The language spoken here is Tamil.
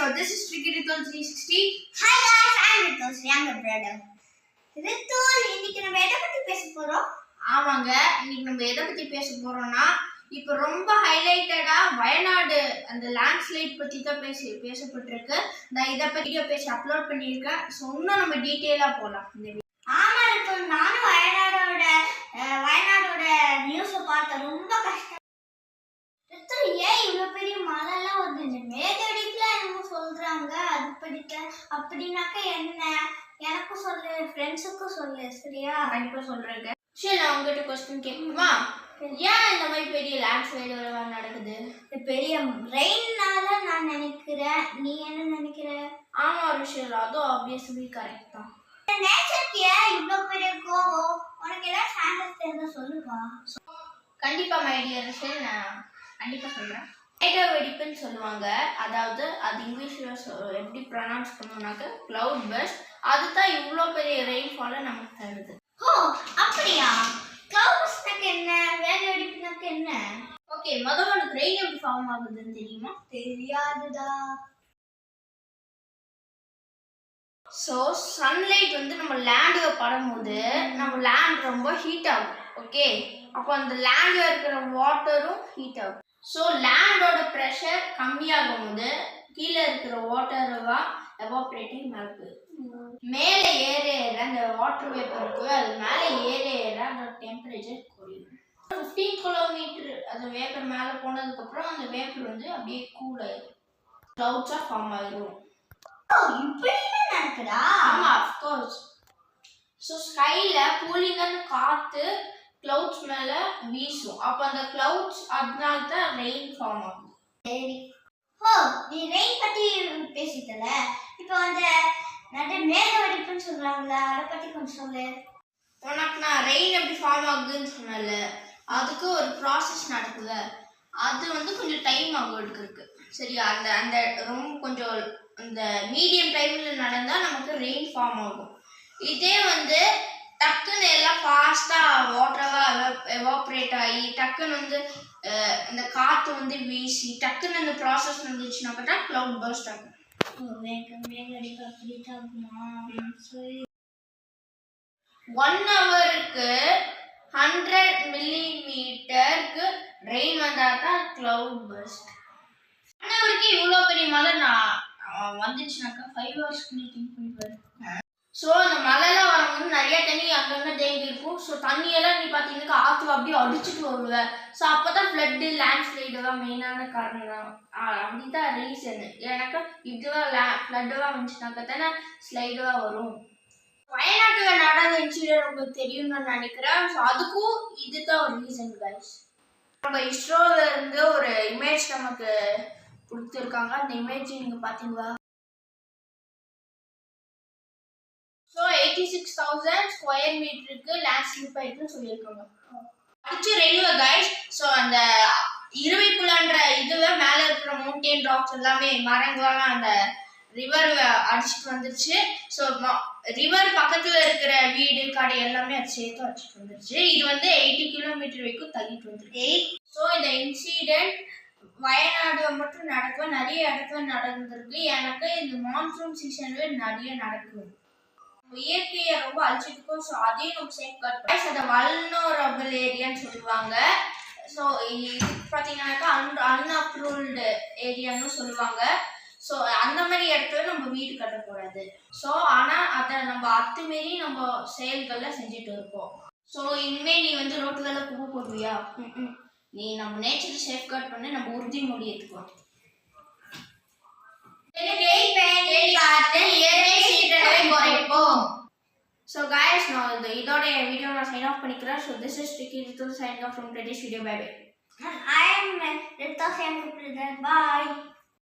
so this is Tricky Ritual 360. Hi guys, I'm Ritual's younger brother. ரித்துல் இன்னைக்கு நம்ம எதை பத்தி பேச போறோம்? ஆமாங்க. இன்னைக்கு நம்ம எதை பத்தி பேச போறோம்னா இப்போ ரொம்ப ஹைலைட்டடா வயநாடு அந்த லேண்ட்ஸ்லைட் பத்தி தான் பேசி பேசப்பட்டிருக்கு. நான் இதை பத்தி வீடியோ பேசி அப்லோட் பண்ணியிருக்கேன். ஸோ இன்னும் நம்ம டீட்டெயிலா போகலாம் இந்த ஆமா ரித்துல் நானும் வயநாடோட அஹ், வயநாடோட நியூஸ பார்த்தேன் ரொம்ப கஷ்டம் ரித்துல் ஏன் இவ்வளவு பெரிய மழை எல்லாம் வந்து இந்த மேகடிப்புல என்னமோ சொல்றாங்க அது படிக்க? அப்படின்னாக்க என்ன? எனக்கும் சொல்லு ஃப்ரெண்ட்ஸுக்கும் சொல்லு சரியா? கண்டிப்பா சொல்றேங்க. சரி நான் உங்ககிட்ட கொஸ்டின் கேட்குமா ஏன் இந்த மாதிரி பெரிய லேண்ட்ஸ்லைடு நடக்குது? இந்த பெரிய ரெயின்னால நான் நினைக்கிறேன். நீ என்ன நினைக்கிற? ஆமா விஷயம் அதுவும் ஆப்வியஸ்லி கரெக்ட் தான். நேச்சருக்கு ஏன் இவ்வளோ பெரிய கோவம்? உனக்கு ஏதாவது சாண்டஸ் தெரிஞ்சா சொல்லுப்பா. கண்டிப்பா மை டியர் ரிஷன் நான் கண்டிப்பா சொல்றேன். மேக வெடிப்புன்னு சொல்லுவாங்க. அதாவது அது இங்கிலீஷில் சொ- எப்படி ப்ரொனவுன்ஸ் பண்ணுவோம்னாக்க கிளவுட் பஸ்ட் அதுதான் இவ்வளோ பெரிய ரெயின்ஃபாலை நமக்கு தருது. ஓ அப்படியா? கிளவுட்ஸ்னாக்கு என்ன? வேக வெடிப்புனாக்கு என்ன? ஓகே மொதல் உனக்கு ரெயின் எப்படி ஃபார்ம் ஆகுதுன்னு தெரியுமா? தெரியாதுடா. ஸோ சன்லைட் வந்து நம்ம லேண்டுக்கு படும்போது நம்ம லேண்ட் ரொம்ப ஹீட் ஆகும். ஓகே அப்போ அந்த லேண்டில் இருக்கிற வாட்டரும் ஹீட் ஆகும். ஸோ லேண்டோட ப்ரெஷர் கம்மியாகும் போது கீழே இருக்கிற வாட்டரவா எவாப்ரேட்டிங் மேலே மேலே ஏற ஏற அந்த வாட்டர் வேப்பர் இருக்கு அது மேலே ஏற ஏற அந்த டெம்பரேச்சர் குறையும். ஃபிஃப்டீன் கிலோமீட்டர் அந்த வேப்பர் மேலே போனதுக்கப்புறம் அந்த வேப்பர் வந்து அப்படியே கூல் ஆயிடும் க்ளவுட்ஸாக ஃபார்ம் ஆயிடும் ஓ இப்படின்னு நடக்குதா? ஆமா அஃப்கோர்ஸ் ஸோ ஸ்கையில் கூலிங்கான காற்று கிளவுட்ஸ் மேலே வீசும். அப்போ அந்த கிளவுட்ஸ் அதனால தான் ரெயின் ஃபார்ம் ஆகும். சரி. ஓ நீ ரெயின் பத்தி பேசிட்டல. இப்போ வந்து நிறைய மேக வெடிப்புன்னு சொல்றாங்களா அதை பத்தி கொஞ்சம் சொல்லு. உனக்கு நான் ரெயின் எப்படி ஃபார்ம் ஆகுதுன்னு சொன்னல அதுக்கு ஒரு ப்ராசஸ் நடக்குது. அது வந்து கொஞ்சம் டைம் ஆகும் எடுக்கிறதுக்கு சரியா? அந்த அந்த ரொம்ப கொஞ்சம் அந்த மீடியம் டைமில் நடந்தால் நமக்கு ரெயின் ஃபார்ம் ஆகும். இதே வந்து டக்குன்னு எல்லாம் ஃபாஸ்ட்டாக வாட்டராக எவாப்ரேட் ஆகி டக்குன்னு வந்து அஹ், இந்த காற்று வந்து வீசி டக்குன்னு அந்த ப்ராசஸ் நடந்துச்சுனாக்கா தான் க்ளவுட் பர்ஸ்ட் ஆகும் ஒன் ஹவருக்கு ஹண்ட்ரட் மில்லிமீட்டருக்கு ரெயின் வந்தால் தான் க்ளவுட் பர்ஸ்ட் ஒன் ஹவருக்கு இவ்வளோ பெரிய மழை நான் வந்துச்சுனாக்கா ஃபைவ் ஹவர்ஸ்க்கு நீ திங்க் ஸோ அந்த நிறைய தண்ணி அங்கங்கே தேங்கி இருக்கும். ஸோ தண்ணியெல்லாம் நீ பார்த்தீங்கன்னா ஆற்று அப்படியே அடிச்சுட்டு வருவ. ஸோ அப்போ தான் ஃப்ளட்டு லேண்ட் தான் மெயினான காரணம். அப்படி தான் ரீசன் எனக்கு இப்படிதான் லே ஃப்ளட்டெல்லாம் வந்துச்சுனாக்கா தானே ஸ்லைடெல்லாம் வரும். வயநாட்டில் நடந்த இன்சிடென்ட் உங்களுக்கு தெரியும்னு நான் நினைக்கிறேன். ஸோ அதுக்கும் இதுதான் ஒரு ரீசன் கைஸ் நம்ம இஸ்ரோல இருந்து ஒரு இமேஜ் நமக்கு கொடுத்துருக்காங்க. அந்த இமேஜ் நீங்கள் பார்த்தீங்களா தௌசண்ட் ஸ்கொயர் மீட்டருக்கு லேண்ட் ஸ்லிப் ஆயிருக்குன்னு சொல்லியிருக்காங்க. அடிச்சு ரெயில்வே கைஸ் ஸோ அந்த இருவைக்குள்ளன்ற இதுவே மேலே இருக்கிற மவுண்டெயின் ராக்ஸ் எல்லாமே மரங்கள்லாம் அந்த ரிவர் அடிச்சிட்டு வந்துருச்சு. ஸோ ரிவர் பக்கத்துல இருக்கிற வீடு கடை எல்லாமே அது சேர்த்து அடிச்சிட்டு வந்துருச்சு. இது வந்து எயிட்டி கிலோமீட்டர் வரைக்கும் தள்ளிட்டு வந்துருக்கு. ஸோ இந்த இன்சிடென்ட் வயநாடு மட்டும் நடக்கும் நிறைய இடத்துல நடந்திருக்கு. எனக்கு இந்த மான்சூன் சீசன்ல நிறைய நடக்கும் இயற்கையை ரொம்ப அழிச்சிருக்கும் ஸோ அதையும் நம்ம சேஃப் கார்ட் அதை வல்னோரபிள் ஏரியான்னு சொல்லுவாங்க. ஸோ இது பார்த்தீங்கன்னாக்கா அன் அன்அப்ரூவ்டு ஏரியான்னு சொல்லுவாங்க. ஸோ அந்த மாதிரி இடத்துல நம்ம வீடு கட்டக்கூடாது. ஸோ ஆனால் அதை நம்ம அத்துமாரி நம்ம செயல்களில் செஞ்சுட்டு இருப்போம் ஸோ இனிமேல் நீ வந்து ரோட்டுகளில் குப்பை போடுவியா? நீ நம்ம நேச்சரை சேஃப்கார்ட் பண்ணி நம்ம உறுதிமொழி எடுத்துக்கலாம் ஸோ guys நான் இந்த இதோட என் வீடியோ நான் சைன் ஆஃப் பண்ணிக்கிறேன் so this is tricky Ritu sign off from today's video bye bye I am Rita Sam Bye.